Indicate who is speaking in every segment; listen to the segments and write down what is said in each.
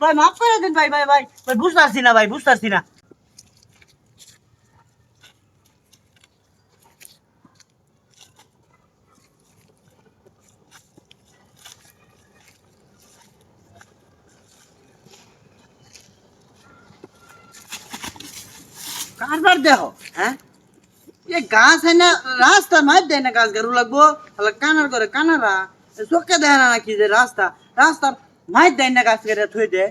Speaker 1: ভাই মাফ করে দিন ভাই ভাই ভাই ভাই বুঝতে পারছি না ভাই বুঝতে পারছি না কারবার দেহ হ্যাঁ এ গাছ হয় না রাস্তা মার দেয় না গাছ গারু লাগবো তাহলে কানার করে কানারা চোখে দেয় না নাকি মার দেয় না গাছ কেটে থই দে।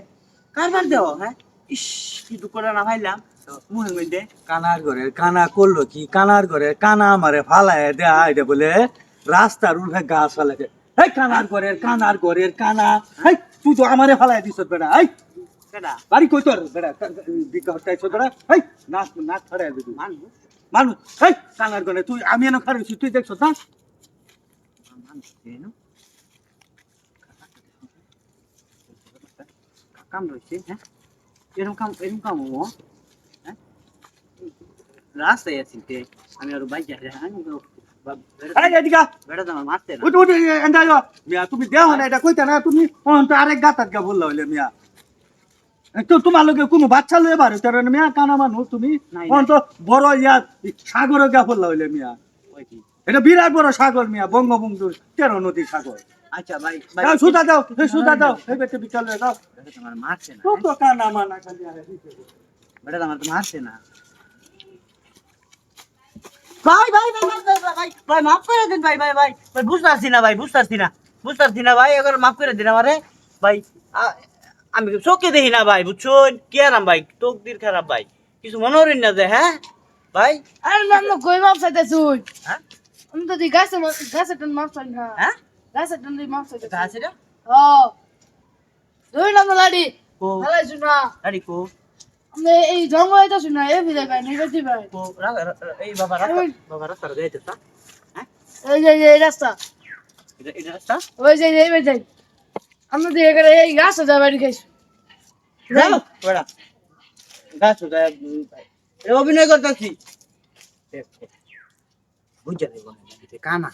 Speaker 1: কারবার দেহ হ্যাঁ? ইস কি দুঃখটা না ভাইলাম মুহের মধ্যে
Speaker 2: কানার ঘরে কানা করল কি? কানার ঘরে কানা আমারে ফালায় দেয়া এটা বলে রাস্তার উঠে গাছ ফালাইছে। এই কানার ঘরের কানার ঘরের কানা। এই তুই তো আমারে ফালাই দিছ বেটা। এই বাড়ি কই তোর? বেটা হটাইছ বেটা। এই নাক নাক ছড়াই দিবি
Speaker 1: মানুষ।
Speaker 2: মানুষ। এই কানার ঘরে তুই আমি এনে খারছি তুই দেখছ না
Speaker 1: মানুষ। কাম রয়েছে হ্যাঁ? এরকম কাম এরকম কাম হব হ্যাঁ? রাস্তায় আছি তে আমি আর বাইক যাই আমি মারতে না।
Speaker 2: মিয়া তুমি দেও না এটা কইতে না তুমি অন্ত আরেক গাতাত গা বললা হইলে মিয়া। তোমার লগে কোনো বাচ্চা লয়ে বারো তেরো মিয়া? কানা মানুষ তুমি বড় ইয়া সাগর গা বললা হইলে মিয়া। এটা বিরাট বড় সাগর মিয়া বঙ্গবন্ধু তেরো নদী সাগর
Speaker 1: আচ্ছা ভাই
Speaker 2: দাও সুতা দাও সুতা দাও এই বেটে বিকালে দাও
Speaker 1: মারছে না
Speaker 2: তো তো কানা মানা খালি আরে দিতে হবে।
Speaker 1: তো মারছে না ভাই ভাই ভাই ভাই ভাই, ভাই ভাই মাফ করে দিন ভাই ভাই ভাই ভাই বুঝতে পারছি না ভাই বুঝতে পারছি না বুঝতে পারছি না ভাই এবার মাফ করে দিন আমারে ভাই আমি চোখে দেখি না ভাই বুঝছুন কি আরাম ভাই তোক দির খারাপ ভাই কিছু মনে করেন না যে হ্যাঁ ভাই
Speaker 3: আরে না কই মাপ চাইতে
Speaker 1: হ্যাঁ
Speaker 3: আমি তো গাছে গাছে টন মাপ চাই না
Speaker 1: হ্যাঁ
Speaker 3: গাছে টন দি মাপ চাইতে
Speaker 1: কাছে রে
Speaker 3: ও দুই নম্বর লাডি
Speaker 1: কো
Speaker 3: ভালো শুনা
Speaker 1: আরে কো
Speaker 3: আমি এই জঙ্গল এটা শুনা এই বিদায় পাই নেগেটিভ ভাই
Speaker 1: কো রা- রা- রা- এই বাবা রাস্তা বাবা রাস্তা যাইতে তা
Speaker 3: এই যে এই রাস্তা
Speaker 1: এটা রাস্তা
Speaker 3: ওই যে এই যাই আমরা দিয়ে করে এই গাছে যা বাড়ি খাইছি
Speaker 1: যাও বেড়া গাছ এ অভিনয় করতেছি বুঝা দেবো কানা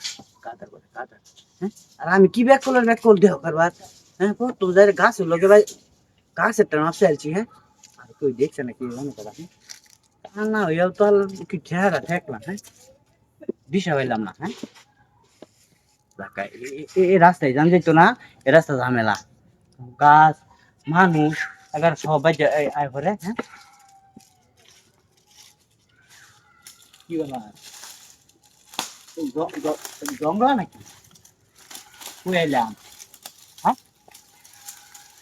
Speaker 1: কাতার বলে কাতার হ্যাঁ আর আমি কি ব্যাক করলাম ব্যাক কল দেহ করবার হ্যাঁ পর তুমি যাই গাছ লগে ভাই গাছের টান আপসে আলছি হ্যাঁ আর তুই দেখছে নাকি মনে করা হ্যাঁ না হইয়াও তো আর কি ঠেহারা ঠেকলাম হ্যাঁ দিশা হইলাম না হ্যাঁ ঢাকা এ- এ- এ- এই রাস্তায় জান যেত না এ রাস্তা ঝামেলা গাছ মানুষ এবার সবাই যে- এই আয় করে হ্যাঁ কি বলা জঙ্গল নাকি এলাম হ্যাঁ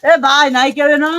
Speaker 1: এ ভাই নাই কেবে না